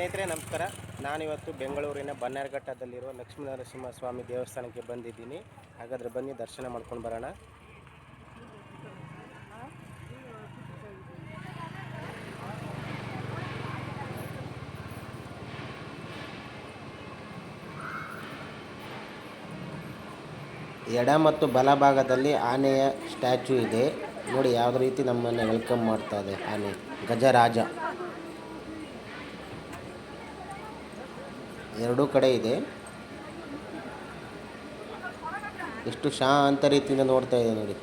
ಸ್ನೇಹಿತರೆ, ನಮಸ್ಕಾರ. ನಾನಿವತ್ತು ಬೆಂಗಳೂರಿನ ಬನ್ನೇರಘಟ್ಟದಲ್ಲಿರುವ ಲಕ್ಷ್ಮೀ ನರಸಿಂಹ ಸ್ವಾಮಿ ದೇವಸ್ಥಾನಕ್ಕೆ ಬಂದಿದ್ದೀನಿ. ಹಾಗಾದರೆ ಬನ್ನಿ, ದರ್ಶನ ಮಾಡ್ಕೊಂಡು ಬರೋಣ. ಎಡ ಮತ್ತು ಬಲಭಾಗದಲ್ಲಿ ಆನೆಯ ಸ್ಟ್ಯಾಚು ಇದೆ. ನೋಡಿ ಯಾವ ರೀತಿ ನಮ್ಮನ್ನು ವೆಲ್ಕಮ್ ಮಾಡ್ತಾ ಇದೆ ಆನೆ. ಗಜರಾಜ. ಎರಡೂ ಕಡೆ ಇದೆ. ಎಷ್ಟು ಶಾಂತ ರೀತಿಯಿಂದ ನೋಡ್ತಾ ಇದೆ ನೋಡಿ.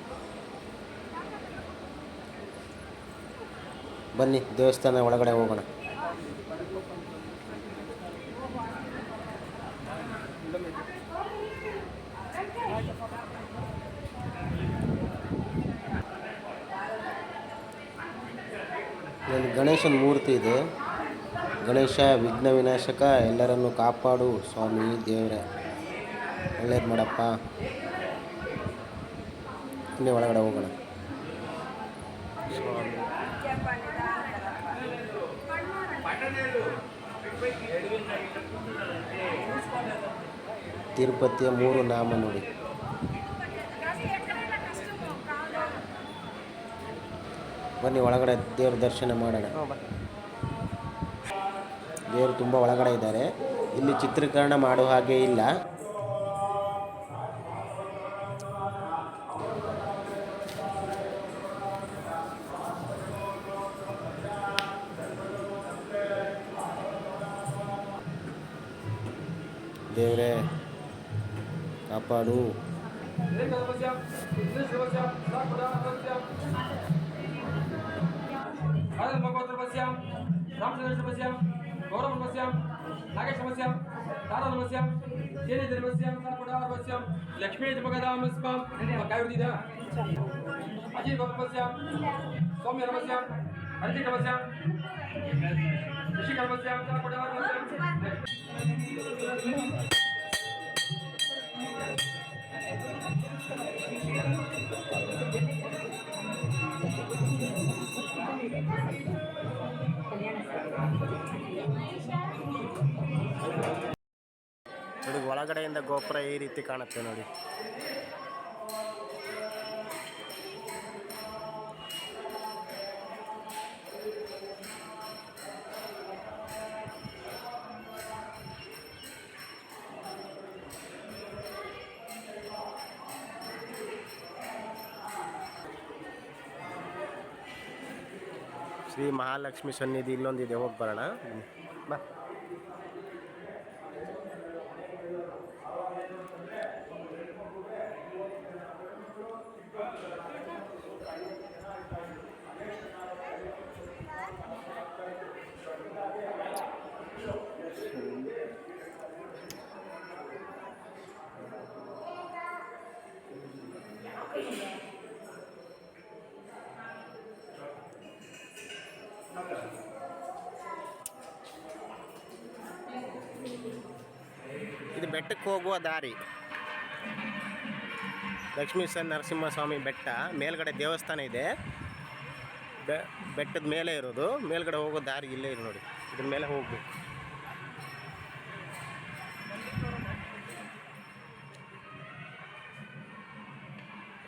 ಬನ್ನಿ ದೇವಸ್ಥಾನ ಒಳಗಡೆ ಹೋಗೋಣ. ಗಣೇಶನ ಮೂರ್ತಿ ಇದೆ. ಗಣೇಶ, ವಿಘ್ನ ವಿನಾಶಕ, ಎಲ್ಲರನ್ನು ಕಾಪಾಡು ಸ್ವಾಮಿ ದೇವರೇ. ಒಳ್ಳೇದು ಮಾಡಪ್ಪ. ಇನ್ನೇ ಒಳಗಡೆ ಹೋಗೋಣ. ತಿರುಪತಿಯ ಮೂರು ನಾಮ ನೋಡಿ. ಬನ್ನಿ ಒಳಗಡೆ ದೇವ್ರ ದರ್ಶನ ಮಾಡೋಣ. ದೇವರು ತುಂಬ ಒಳಗಡೆ ಇದ್ದಾರೆ. ಇಲ್ಲಿ ಚಿತ್ರೀಕರಣ ಮಾಡುವ ಹಾಗೆ ಇಲ್ಲ. ದೇವರೇ ಕಾಪಾಡು. भगवतर्पस्यां रामचन्द्रशर्मस्यां गौरवमस्यां नागेशमस्यां तारानमस्यां तेजधर्मस्यां सर्वदार्मस्यां लक्ष्मी जगदामस्मां काय वृद्धिदा अजित भक्तमस्यां सौम्यरमस्यां हरितिकमस्यां ऋषिकर्मस्यां सर्वदार्मस्यां ನೋಡಿ ಒಳಗಡೆಯಿಂದ ಗೋಪುರ ಈ ರೀತಿ ಕಾಣುತ್ತೆ ನೋಡಿ. ಶ್ರೀ ಮಹಾಲಕ್ಷ್ಮಿ ಸನ್ನಿಧಿ ಇಲ್ಲೊಂದಿದೆ ಹೋಗಿ ಬರೋಣ. ಇದು ಬೆಟ್ಟಕ್ಕೆ ಹೋಗುವ ದಾರಿ. ಲಕ್ಷ್ಮೀ ಸನ್ ನರಸಿಂಹಸ್ವಾಮಿ ಬೆಟ್ಟ. ಮೇಲ್ಗಡೆ ದೇವಸ್ಥಾನ ಇದೆ. ಬೆಟ್ಟದ ಮೇಲೆ ಇರೋದು. ಮೇಲ್ಗಡೆ ಹೋಗೋ ದಾರಿ ಇಲ್ಲೇ ಇದೆ ನೋಡಿ. ಇದ್ರ ಮೇಲೆ ಹೋಗ್ಬೇಕು.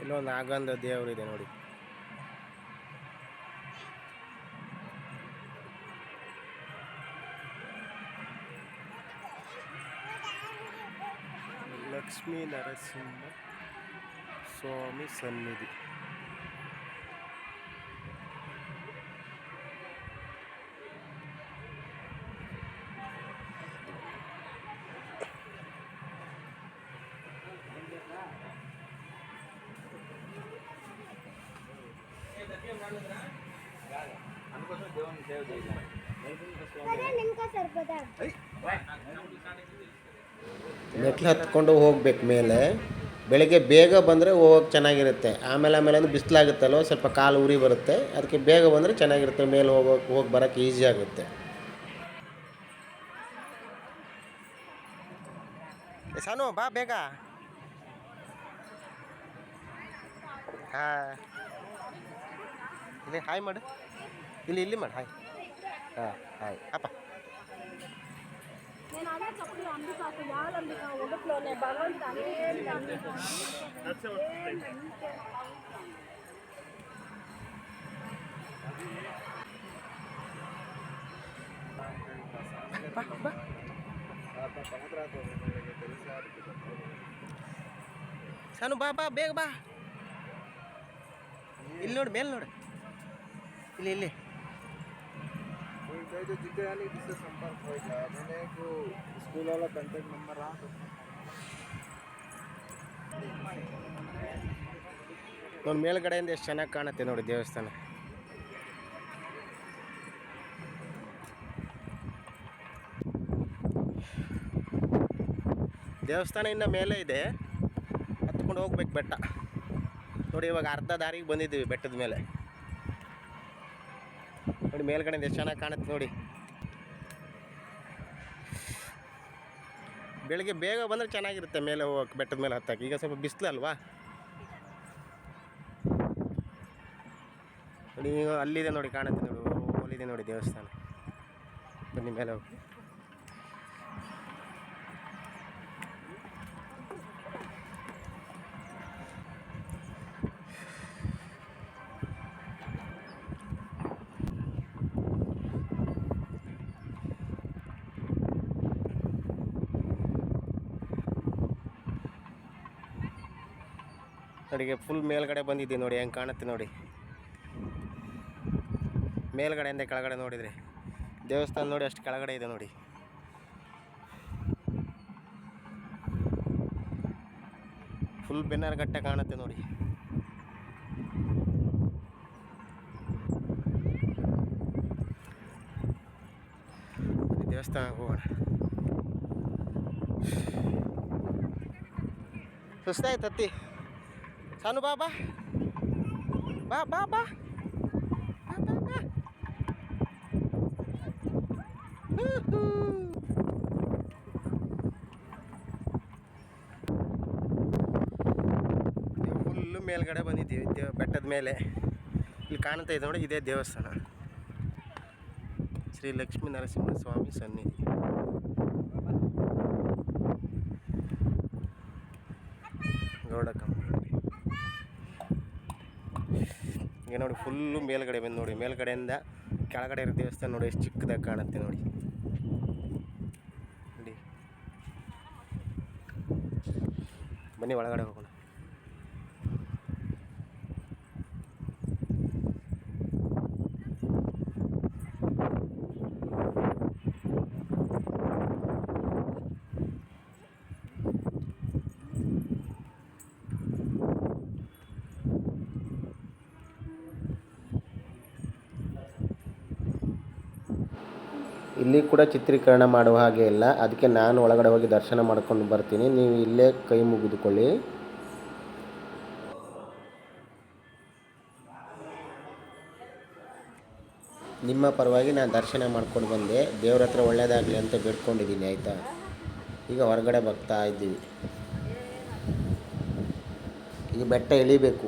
ಇಲ್ಲೊಂದು ನಾಗಂಧ ದೇವರಿದೆ ನೋಡಿ. ಲಕ್ಷ್ಮೀ ನರಸಿಂಹ ಸ್ವಾಮಿ ಸನ್ನಿಧಿ. ಮೆಟ್ಲು ಹತ್ಕೊಂಡು ಹೋಗ್ಬೇಕು ಮೇಲೆ. ಬೆಳಗ್ಗೆ ಬೇಗ ಬಂದರೆ ಹೋಗೋಕೆ ಚೆನ್ನಾಗಿರುತ್ತೆ. ಆಮೇಲೆ ಆಮೇಲೆ ಅಂದ್ರೆ ಬಿಸಿಲಾಗುತ್ತಲ್ವ, ಸ್ವಲ್ಪ ಕಾಲು ಉರಿ ಬರುತ್ತೆ. ಅದಕ್ಕೆ ಬೇಗ ಬಂದರೆ ಚೆನ್ನಾಗಿರುತ್ತೆ, ಮೇಲೆ ಹೋಗೋಕೆ, ಹೋಗಿ ಬರೋಕ್ಕೆ ಈಸಿ ಆಗುತ್ತೆ. ಸಾನು, ಬಾ ಬೇಗ. ಹಾಂ. ಇಲ್ಲಿ, ಹಾಯ್ ಮಾಡು. ಇಲ್ಲಿ ಇಲ್ಲಿ ಮಾಡು, ಹಾಯ್. ಹಾಂ, ಹಾಯ್. ಅಪ್ಪ. ಬಾ ಬಾ. ಸಾನು ಬಾ ಬಾ, ಬೇಗ ಬಾ. ಇಲ್ಲಿ ನೋಡಿ, ಮೇಲೆ ನೋಡಿ. ಇಲ್ಲಿ ಇಲ್ಲಿ जो जितने वाले जिससे संपर्क होगा मैंने जो स्कूल वाला कॉन्टेक्ट नंबर रहा तो ನೋಡಿ ಮೇಲ್ಗಡೆಯಿಂದ ಎಷ್ಟು ಚೆನ್ನಾಗಿ ಕಾಣುತ್ತೆ ನೋಡಿ ದೇವಸ್ಥಾನ ದೇವಸ್ಥಾನ ಇನ್ನು ಮೇಲೆ ಇದೆ ಹತ್ಕೊಂಡು ಹೋಗ್ಬೇಕು ಬೆಟ್ಟ ನೋಡಿ ಇವಾಗ ಅರ್ಧ ದಾರಿಗೆ ಬಂದಿದ್ದೀವಿ ಬೆಟ್ಟದ ಮೇಲೆ ನೋಡಿ ಮೇಲ್ಗಡೆಯಿಂದ ಎಷ್ಟು ಚೆನ್ನಾಗಿ ಕಾಣುತ್ತೆ ನೋಡಿ. ಬೆಳಿಗ್ಗೆ ಬೇಗ ಬಂದರೆ ಚೆನ್ನಾಗಿರುತ್ತೆ ಮೇಲೆ ಹೋಗಕ್ಕೆ, ಬೆಟ್ಟದ ಮೇಲೆ ಹತ್ತಕ್ಕೆ. ಈಗ ಸ್ವಲ್ಪ ಬಿಸಿಲು ಅಲ್ವಾ? ನೋಡಿ ಅಲ್ಲಿದೆ ನೋಡಿ ಕಾಣುತ್ತೆ ನೋಡಿ ಅಲ್ಲಿದೆ ನೋಡಿ ದೇವಸ್ಥಾನ. ಬನ್ನಿ ಮೇಲೆ ಹೋಗಿ. ನೋಡಿ ಫುಲ್ ಮೇಲ್ಗಡೆ ಬಂದಿದ್ದೆ ನೋಡಿ, ಹೆಂಗೆ ಕಾಣುತ್ತೆ ನೋಡಿ. ಮೇಲ್ಗಡೆಯಿಂದ ಕೆಳಗಡೆ ನೋಡಿದರೆ. ದೇವಸ್ಥಾನ ನೋಡಿ ಅಷ್ಟು ಕೆಳಗಡೆ ಇದೆ ನೋಡಿ. ಫುಲ್ ಬೆನ್ನರ್ ಗಟ್ಟೆ ಕಾಣುತ್ತೆ ನೋಡಿ. ದೇವಸ್ಥಾನ ದೇವಸ್ಥಾನಕ್ಕೆ ಹೋಗೋಣ. ಸುಸ್ತಾಯ್ತು Saan ಬಾಬಾ ಬಾ Ba ಬಾ ba? Ba ba ಫುಲ್ಲು ಮೇಲ್ಗಡೆ ಬಂದಿದ್ದೀವಿ. ಬೆಟ್ಟದ ಮೇಲೆ. ಇಲ್ಲಿ ಕಾಣ್ತಾ ಇದೆ ನೋಡಿ, ಇದೇ ದೇವಸ್ಥಾನ. ಶ್ರೀ ಲಕ್ಷ್ಮೀ ನರಸಿಂಹ ಸ್ವಾಮಿ ಸನ್ನಿಧಿ. ಗೌಡ ಈಗ ನೋಡಿ ಫುಲ್ಲು ಮೇಲ್ಗಡೆ ಬಂದು ನೋಡಿ. ಮೇಲ್ಗಡೆಯಿಂದ ಕೆಳಗಡೆ ಇರೋ ದೇವಸ್ಥಾನ ನೋಡಿ, ಎಷ್ಟು ಚಿಕ್ಕದಾಗಿ ಕಾಣುತ್ತೆ ನೋಡಿ. ನೋಡಿ. ಬನ್ನಿ ಒಳಗಡೆ ಹೋಗೋಣ. ಇಲ್ಲಿ ಕೂಡ ಚಿತ್ರೀಕರಣ ಮಾಡುವ ಹಾಗೆ ಇಲ್ಲ. ಅದಕ್ಕೆ ನಾನು ಒಳಗಡೆ ಹೋಗಿ ದರ್ಶನ ಮಾಡ್ಕೊಂಡು ಬರ್ತೀನಿ. ನೀವು ಇಲ್ಲೇ ಕೈ ಮುಗಿದುಕೊಳ್ಳಿ. ನಿಮ್ಮ ಪರವಾಗಿ ನಾನು ದರ್ಶನ ಮಾಡ್ಕೊಂಡು ಬಂದೆ. ದೇವ್ರ ಹತ್ರ ಒಳ್ಳೆಯದಾಗಲಿ ಅಂತ ಬೇಡ್ಕೊಂಡಿದ್ದೀನಿ, ಆಯಿತಾ? ಈಗ ಹೊರಗಡೆ ಬರ್ತಾ ಇದ್ದೀವಿ. ಈಗ ಬೆಟ್ಟ ಇಳಿಬೇಕು.